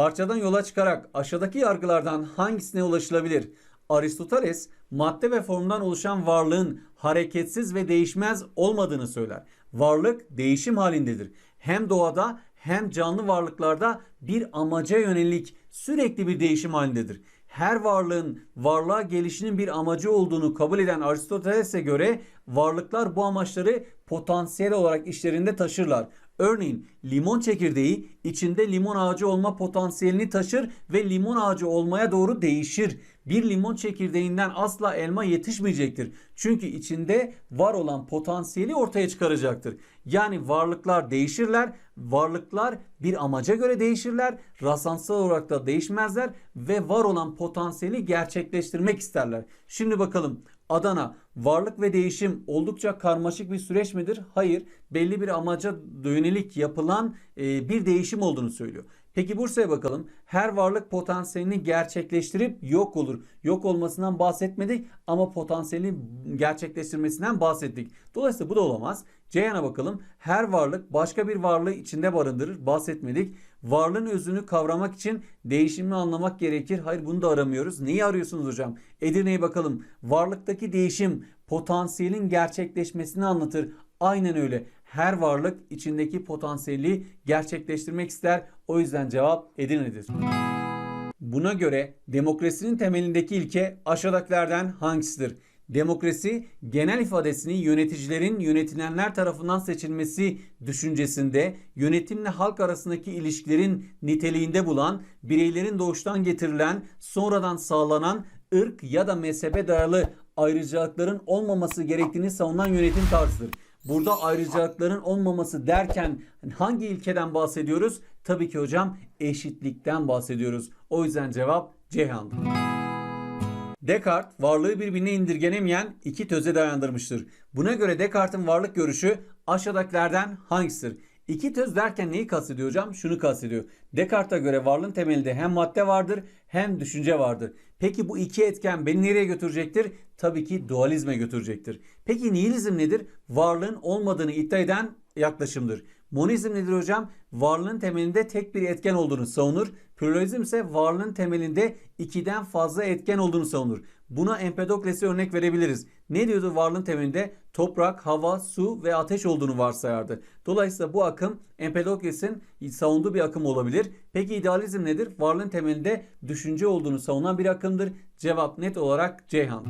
Parçadan yola çıkarak aşağıdaki yargılardan hangisine ulaşılabilir? Aristoteles madde ve formdan oluşan varlığın hareketsiz ve değişmez olmadığını söyler. Varlık değişim halindedir. Hem doğada hem canlı varlıklarda bir amaca yönelik sürekli bir değişim halindedir. Her varlığın varlığa gelişinin bir amacı olduğunu kabul eden Aristoteles'e göre varlıklar bu amaçları potansiyel olarak işlerinde taşırlar. Örneğin limon çekirdeği içinde limon ağacı olma potansiyelini taşır ve limon ağacı olmaya doğru değişir. Bir limon çekirdeğinden asla elma yetişmeyecektir. Çünkü içinde var olan potansiyeli ortaya çıkaracaktır. Yani varlıklar değişirler. Varlıklar bir amaca göre değişirler. Rastlantısal olarak da değişmezler ve var olan potansiyeli gerçekleştirmek isterler. Şimdi bakalım Adana varlık ve değişim oldukça karmaşık bir süreç midir? Hayır. Belli bir amaca yönelik yapılan bir değişim olduğunu söylüyor. Peki Bursa'ya bakalım. Her varlık potansiyelini gerçekleştirip yok olur. Yok olmasından bahsetmedik ama potansiyelini gerçekleştirmesinden bahsettik. Dolayısıyla bu da olamaz. Ceyhan'a bakalım. Her varlık başka bir varlığı içinde barındırır. Bahsetmedik. Varlığın özünü kavramak için değişimi anlamak gerekir. Hayır bunu da aramıyoruz. Neyi arıyorsunuz hocam? Edirne'ye bakalım. Varlıktaki değişim potansiyelin gerçekleşmesini anlatır. Aynen öyle. Her varlık içindeki potansiyeli gerçekleştirmek ister. O yüzden cevap Edirne'dir. Buna göre demokrasinin temelindeki ilke aşağıdakilerden hangisidir? Demokrasi genel ifadesini yöneticilerin yönetilenler tarafından seçilmesi düşüncesinde yönetimle halk arasındaki ilişkilerin niteliğinde bulan, bireylerin doğuştan getirilen, sonradan sağlanan ırk ya da mezhebe dayalı ayrıcalıkların olmaması gerektiğini savunan yönetim tarzıdır. Burada ayrıcalıkların olmaması derken hangi ilkeden bahsediyoruz? Tabii ki hocam eşitlikten bahsediyoruz. O yüzden cevap Ceyhan'dır. Descartes varlığı birbirine indirgenemeyen iki töze dayandırmıştır. Buna göre Descartes'in varlık görüşü aşağıdakilerden hangisidir? İki töz derken neyi kastediyor hocam? Şunu kastediyor. Descartes'e göre varlığın temelinde hem madde vardır hem düşünce vardır. Peki bu iki etken beni nereye götürecektir? Tabii ki dualizme götürecektir. Peki nihilizm nedir? Varlığın olmadığını iddia eden yaklaşımdır. Monizm nedir hocam? Varlığın temelinde tek bir etken olduğunu savunur. Pluralizm ise varlığın temelinde ikiden fazla etken olduğunu savunur. Buna Empedokles'e örnek verebiliriz. Ne diyordu varlığın temelinde? Toprak, hava, su ve ateş olduğunu varsayardı. Dolayısıyla bu akım Empedokles'in savunduğu bir akım olabilir. Peki idealizm nedir? Varlığın temelinde düşünce olduğunu savunan bir akımdır. Cevap net olarak Ceyhan.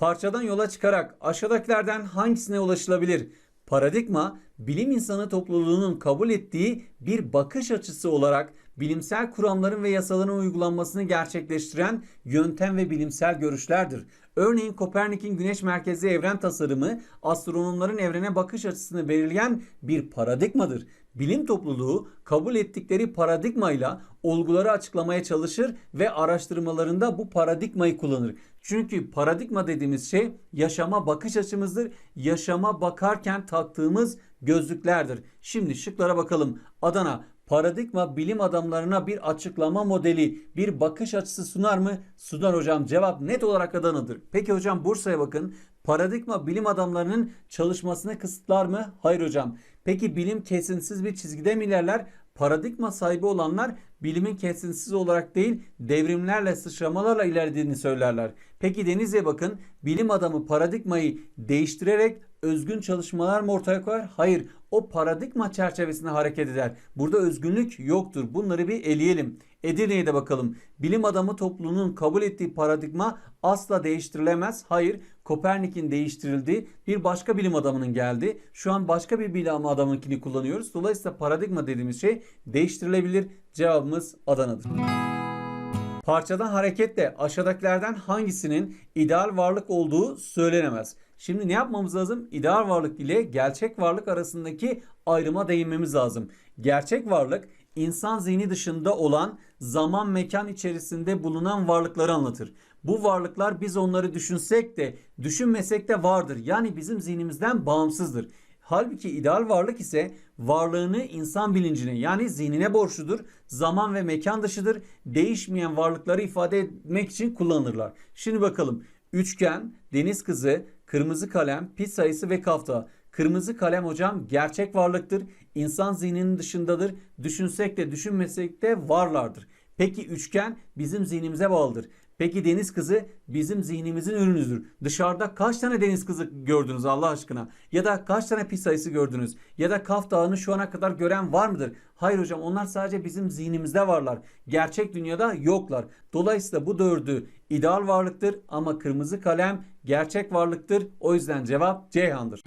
Parçadan yola çıkarak aşağıdakilerden hangisine ulaşılabilir? Paradigma, bilim insanı topluluğunun kabul ettiği bir bakış açısı olarak bilimsel kuramların ve yasaların uygulanmasını gerçekleştiren yöntem ve bilimsel görüşlerdir. Örneğin Kopernik'in güneş merkezli evren tasarımı astronomların evrene bakış açısını belirleyen bir paradigmadır. Bilim topluluğu kabul ettikleri paradigmayla olguları açıklamaya çalışır ve araştırmalarında bu paradigmayı kullanır. Çünkü paradigma dediğimiz şey yaşama bakış açımızdır. Yaşama bakarken taktığımız gözlüklerdir. Şimdi şıklara bakalım. Adana paradigma bilim adamlarına bir açıklama modeli, bir bakış açısı sunar mı? Sunar hocam. Cevap net olarak Adana'dır. Peki hocam Bursa'ya bakın. Paradigma bilim adamlarının çalışmasını kısıtlar mı? Hayır hocam. Peki bilim kesintisiz bir çizgide mi ilerler? Paradigma sahibi olanlar bilimin kesintisiz olarak değil devrimlerle sıçramalarla ilerlediğini söylerler. Peki Denizli'ye bakın bilim adamı paradigmayı değiştirerek özgün çalışmalar mı ortaya koyar? Hayır o paradigma çerçevesinde hareket eder. Burada özgünlük yoktur. Bunları bir eleyelim. Edirne'ye de bakalım. Bilim adamı topluluğunun kabul ettiği paradigma asla değiştirilemez. Hayır, Kopernik'in değiştirildiği bir başka bilim adamının geldi. Şu an başka bir bilim adamınkini kullanıyoruz. Dolayısıyla paradigma dediğimiz şey değiştirilebilir. Cevabımız Adana'dır. Parçadan hareketle aşağıdakilerden hangisinin ideal varlık olduğu söylenemez. Şimdi ne yapmamız lazım? İdeal varlık ile gerçek varlık arasındaki ayrıma değinmemiz lazım. Gerçek varlık insan zihni dışında olan zaman mekan içerisinde bulunan varlıkları anlatır. Bu varlıklar biz onları düşünsek de düşünmesek de vardır. Yani bizim zihnimizden bağımsızdır. Halbuki ideal varlık ise varlığını insan bilincine yani zihnine borçludur. Zaman ve mekan dışıdır. Değişmeyen varlıkları ifade etmek için kullanırlar. Şimdi bakalım. Üçgen, deniz kızı, kırmızı kalem, pil sayısı ve kafta. Kırmızı kalem hocam gerçek varlıktır. İnsan zihninin dışındadır. Düşünsek de düşünmesek de varlardır. Peki üçgen bizim zihnimize bağlıdır. Peki deniz kızı bizim zihnimizin ürünüdür. Dışarıda kaç tane deniz kızı gördünüz Allah aşkına? Ya da kaç tane pi sayısı gördünüz? Ya da Kaf Dağı'nı şu ana kadar gören var mıdır? Hayır hocam onlar sadece bizim zihnimizde varlar. Gerçek dünyada yoklar. Dolayısıyla bu dördü ideal varlıktır ama kırmızı kalem gerçek varlıktır. O yüzden cevap Ceyhan'dır.